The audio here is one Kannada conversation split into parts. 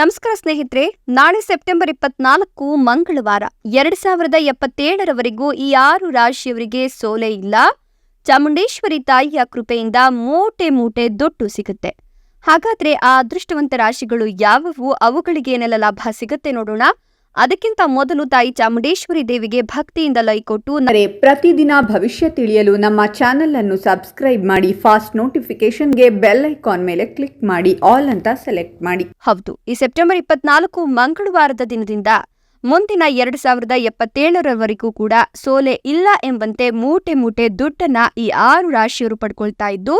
ನಮಸ್ಕಾರ ಸ್ನೇಹಿತರೆ, ನಾಳೆ ಸೆಪ್ಟೆಂಬರ್ ಇಪ್ಪತ್ನಾಲ್ಕು, ಮಂಗಳವಾರ, ಎರಡ್ ಸಾವಿರದ ಎಪ್ಪತ್ತೇಳರವರೆಗೂ ಈ ಆರು ರಾಶಿಯವರಿಗೆ ಸೋಲೆ ಇಲ್ಲ. ಚಾಮುಂಡೇಶ್ವರಿ ತಾಯಿಯ ಕೃಪೆಯಿಂದ ಮೂಟೆ ಮೂಟೆ ದುಡ್ಡು ಸಿಗುತ್ತೆ. ಹಾಗಾದ್ರೆ ಆ ಅದೃಷ್ಟವಂತ ರಾಶಿಗಳು ಯಾವುವು? ಅವುಗಳಿಗೆ ಏನೆಲ್ಲ ಲಾಭ ಸಿಗುತ್ತೆ ನೋಡೋಣ. ಅದಕ್ಕಿಂತ ಮೊದಲು ತಾಯಿ ಚಾಮುಂಡೇಶ್ವರಿ ದೇವಿಗೆ ಭಕ್ತಿಯಿಂದ ಲೈಕ್ ಕೊಟ್ಟು ನರೇ ಪ್ರತಿದಿನ ಭವಿಷ್ಯ ತಿಳಿಯಲು ನಮ್ಮ ಚಾನೆಲ್ ಅನ್ನು ಸಬ್ಸ್ಕ್ರೈಬ್ ಮಾಡಿ ಫಾಸ್ಟ್ ನೋಟಿಫಿಕೇಶನ್ಗೆ ಬೆಲ್ ಐಕಾನ್ ಮೇಲೆ ಕ್ಲಿಕ್ ಮಾಡಿ ಆಲ್ ಅಂತ ಸೆಲೆಕ್ಟ್ ಮಾಡಿ. ಹೌದು ಈ ಸೆಪ್ಟೆಂಬರ್ ಇಪ್ಪತ್ನಾಲ್ಕು ಮಂಗಳವಾರದ ದಿನದಿಂದ ಮುಂದಿನ ಎರಡ್ ಸಾವಿರದ ಎಪ್ಪತ್ತೇಳರವರೆಗೂ ಕೂಡ ಸೋಲೆ ಇಲ್ಲ ಎಂಬಂತೆ ಮೂಟೆ ಮೂಟೆ ದುಡ್ಡನ್ನ ಈ ಆರು ರಾಶಿಯವರು ಪಡ್ಕೊಳ್ತಾ ಇದ್ದು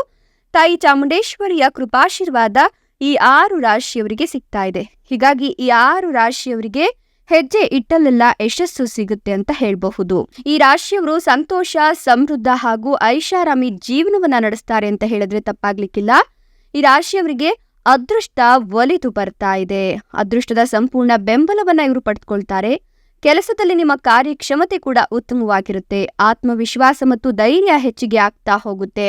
ತಾಯಿ ಚಾಮುಂಡೇಶ್ವರಿಯ ಕೃಪಾಶೀರ್ವಾದ ಈ ಆರು ರಾಶಿಯವರಿಗೆ ಸಿಗ್ತಾ ಇದೆ. ಹೀಗಾಗಿ ಈ ಆರು ರಾಶಿಯವರಿಗೆ ಹೆಜ್ಜೆ ಇಟ್ಟಲೆಲ್ಲ ಯಶಸ್ಸು ಸಿಗುತ್ತೆ ಅಂತ ಹೇಳಬಹುದು. ಈ ರಾಶಿಯವರು ಸಂತೋಷ, ಸಮೃದ್ಧ ಹಾಗೂ ಐಷಾರಾಮಿ ಜೀವನವನ್ನ ನಡೆಸ್ತಾರೆ ಅಂತ ಹೇಳಿದ್ರೆ ತಪ್ಪಾಗ್ಲಿಕ್ಕಿಲ್ಲ. ಈ ರಾಶಿಯವರಿಗೆ ಅದೃಷ್ಟ ಒಲಿದು ಬರ್ತಾ ಇದೆ. ಅದೃಷ್ಟದ ಸಂಪೂರ್ಣ ಬೆಂಬಲವನ್ನ ಇವರು ಪಡೆದುಕೊಳ್ತಾರೆ ಕೆಲಸದಲ್ಲಿ ನಿಮ್ಮ ಕಾರ್ಯಕ್ಷಮತೆ ಕೂಡ ಉತ್ತಮವಾಗಿರುತ್ತೆ. ಆತ್ಮವಿಶ್ವಾಸ ಮತ್ತು ಧೈರ್ಯ ಹೆಚ್ಚಿಗೆ ಆಗ್ತಾ ಹೋಗುತ್ತೆ.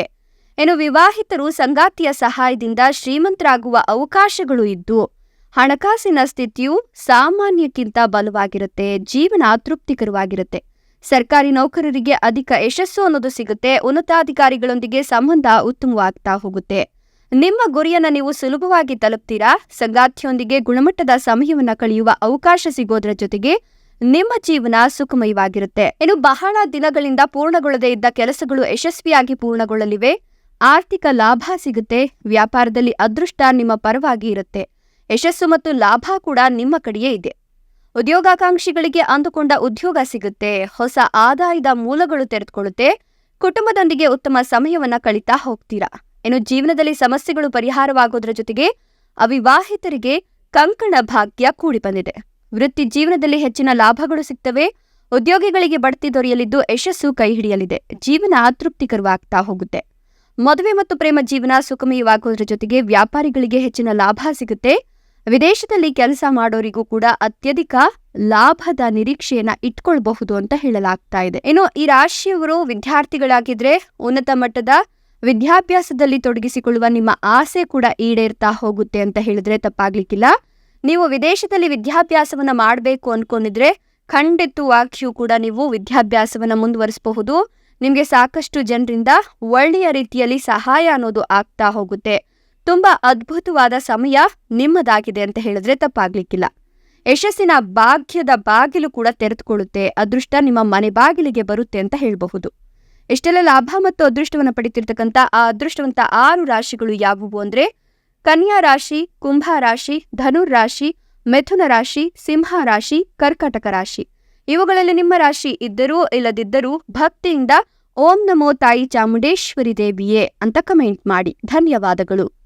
ಏನು ವಿವಾಹಿತರು ಸಂಗಾತಿಯ ಸಹಾಯದಿಂದ ಶ್ರೀಮಂತರಾಗುವ ಅವಕಾಶಗಳು ಇದ್ದು ಹಣಕಾಸಿನ ಸ್ಥಿತಿಯು ಸಾಮಾನ್ಯಕ್ಕಿಂತ ಬಲವಾಗಿರುತ್ತೆ, ಜೀವನ ತೃಪ್ತಿಕರವಾಗಿರುತ್ತೆ. ಸರ್ಕಾರಿ ನೌಕರರಿಗೆ ಅಧಿಕ ಯಶಸ್ಸು ಅನ್ನೋದು ಸಿಗುತ್ತೆ, ಉನ್ನತಾಧಿಕಾರಿಗಳೊಂದಿಗೆ ಸಂಬಂಧ ಉತ್ತಮವಾಗ್ತಾ ಹೋಗುತ್ತೆ. ನಿಮ್ಮ ಗುರಿಯನ್ನ ನೀವು ಸುಲಭವಾಗಿ ತಲುಪ್ತೀರಾ? ಸಂಗಾತಿಯೊಂದಿಗೆ ಗುಣಮಟ್ಟದ ಸಮಯವನ್ನು ಕಳೆಯುವ ಅವಕಾಶ ಸಿಗೋದ್ರ ಜೊತೆಗೆ ನಿಮ್ಮ ಜೀವನ ಸುಖಮಯವಾಗಿರುತ್ತೆ. ಇನ್ನು ಬಹಳ ದಿನಗಳಿಂದ ಪೂರ್ಣಗೊಳ್ಳದೇ ಇದ್ದ ಕೆಲಸಗಳು ಯಶಸ್ವಿಯಾಗಿ ಪೂರ್ಣಗೊಳ್ಳಲಿವೆ. ಆರ್ಥಿಕ ಲಾಭ ಸಿಗುತ್ತೆ, ವ್ಯಾಪಾರದಲ್ಲಿ ಅದೃಷ್ಟ ನಿಮ್ಮ ಪರವಾಗಿ ಇರುತ್ತೆ. ಯಶಸ್ಸು ಮತ್ತು ಲಾಭ ಕೂಡ ನಿಮ್ಮ ಕಡೆಯೇ ಇದೆ. ಉದ್ಯೋಗಾಕಾಂಕ್ಷಿಗಳಿಗೆ ಅಂದುಕೊಂಡ ಉದ್ಯೋಗ ಸಿಗುತ್ತೆ, ಹೊಸ ಆದಾಯದ ಮೂಲಗಳು ತೆರೆದುಕೊಳ್ಳುತ್ತೆ, ಕುಟುಂಬದೊಂದಿಗೆ ಉತ್ತಮ ಸಮಯವನ್ನ ಕಳೀತಾ ಹೋಗ್ತೀರಾ? ಇನ್ನು ಜೀವನದಲ್ಲಿ ಸಮಸ್ಯೆಗಳು ಪರಿಹಾರವಾಗೋದ್ರ ಜೊತೆಗೆ ಅವಿವಾಹಿತರಿಗೆ ಕಂಕಣ ಭಾಗ್ಯ ಕೂಡಿ ಬಂದಿದೆ. ವೃತ್ತಿ ಜೀವನದಲ್ಲಿ ಹೆಚ್ಚಿನ ಲಾಭಗಳು ಸಿಗ್ತವೆ, ಉದ್ಯೋಗಿಗಳಿಗೆ ಬಡ್ತಿ ದೊರೆಯಲಿದ್ದು ಯಶಸ್ಸು ಕೈ ಹಿಡಿಯಲಿದೆ, ಜೀವನ ತೃಪ್ತಿಕರವಾಗ್ತಾ ಹೋಗುತ್ತೆ. ಮದುವೆ ಮತ್ತು ಪ್ರೇಮ ಜೀವನ ಸುಖಮಯವಾಗೋದ್ರ ಜೊತೆಗೆ ವ್ಯಾಪಾರಿಗಳಿಗೆ ಹೆಚ್ಚಿನ ಲಾಭ ಸಿಗುತ್ತೆ ವಿದೇಶದಲ್ಲಿ ಕೆಲಸ ಮಾಡೋರಿಗೂ ಕೂಡ ಅತ್ಯಧಿಕ ಲಾಭದ ನಿರೀಕ್ಷೆಯನ್ನ ಇಟ್ಕೊಳ್ಬಹುದು ಅಂತ ಹೇಳಲಾಗ್ತಾ ಇದೆ. ಇನ್ನು ಈ ರಾಶಿಯವರು ವಿದ್ಯಾರ್ಥಿಗಳಾಗಿದ್ರೆ ಉನ್ನತ ಮಟ್ಟದ ವಿದ್ಯಾಭ್ಯಾಸದಲ್ಲಿ ತೊಡಗಿಸಿಕೊಳ್ಳುವ ನಿಮ್ಮ ಆಸೆ ಕೂಡ ಈಡೇರ್ತಾ ಹೋಗುತ್ತೆ ಅಂತ ಹೇಳಿದ್ರೆ ತಪ್ಪಾಗ್ಲಿಕ್ಕಿಲ್ಲ. ನೀವು ವಿದೇಶದಲ್ಲಿ ವಿದ್ಯಾಭ್ಯಾಸವನ್ನ ಮಾಡಬೇಕು ಅನ್ಕೊಂಡಿದ್ರೆ ಖಂಡಿತವಾಗಿಯೂ ಕೂಡ ನೀವು ವಿದ್ಯಾಭ್ಯಾಸವನ್ನ ಮುಂದುವರಿಸಬಹುದು. ನಿಮಗೆ ಸಾಕಷ್ಟು ಜನರಿಂದ ಒಳ್ಳೆಯ ರೀತಿಯಲ್ಲಿ ಸಹಾಯ ಅನ್ನೋದು ಆಗ್ತಾ ಹೋಗುತ್ತೆ. ತುಂಬಾ ಅದ್ಭುತವಾದ ಸಮಯ ನಿಮ್ಮದಾಗಿದೆ ಅಂತ ಹೇಳಿದ್ರೆ ತಪ್ಪಾಗ್ಲಿಕ್ಕಿಲ್ಲ. ಯಶಸ್ಸಿನ ಭಾಗ್ಯದ ಬಾಗಿಲು ಕೂಡ ತೆರೆದುಕೊಳ್ಳುತ್ತೆ, ಅದೃಷ್ಟ ನಿಮ್ಮ ಮನೆ ಬಾಗಿಲಿಗೆ ಬರುತ್ತೆ ಅಂತ ಹೇಳಬಹುದು. ಇಷ್ಟೆಲ್ಲ ಲಾಭ ಮತ್ತು ಅದೃಷ್ಟವನ್ನು ಪಡಿತಿರ್ತಕ್ಕಂಥ ಆ ಅದೃಷ್ಟವಂತ ಆರು ರಾಶಿಗಳು ಯಾವುವು ಅಂದ್ರೆ ಕನ್ಯಾ ರಾಶಿ, ಕುಂಭ ರಾಶಿ ಧನುರ್ ರಾಶಿ, ಮಿಥುನ ರಾಶಿ, ಸಿಂಹ ರಾಶಿ, ಕರ್ಕಟಕ ರಾಶಿ. ಇವುಗಳಲ್ಲಿ ನಿಮ್ಮ ರಾಶಿ ಇದ್ದರೂ ಇಲ್ಲದಿದ್ದರೂ ಭಕ್ತಿಯಿಂದ ಓಂ ನಮೋ ತಾಯಿ ಚಾಮುಂಡೇಶ್ವರಿ ದೇವಿಯೇ ಅಂತ ಕಮೆಂಟ್ ಮಾಡಿ. ಧನ್ಯವಾದಗಳು.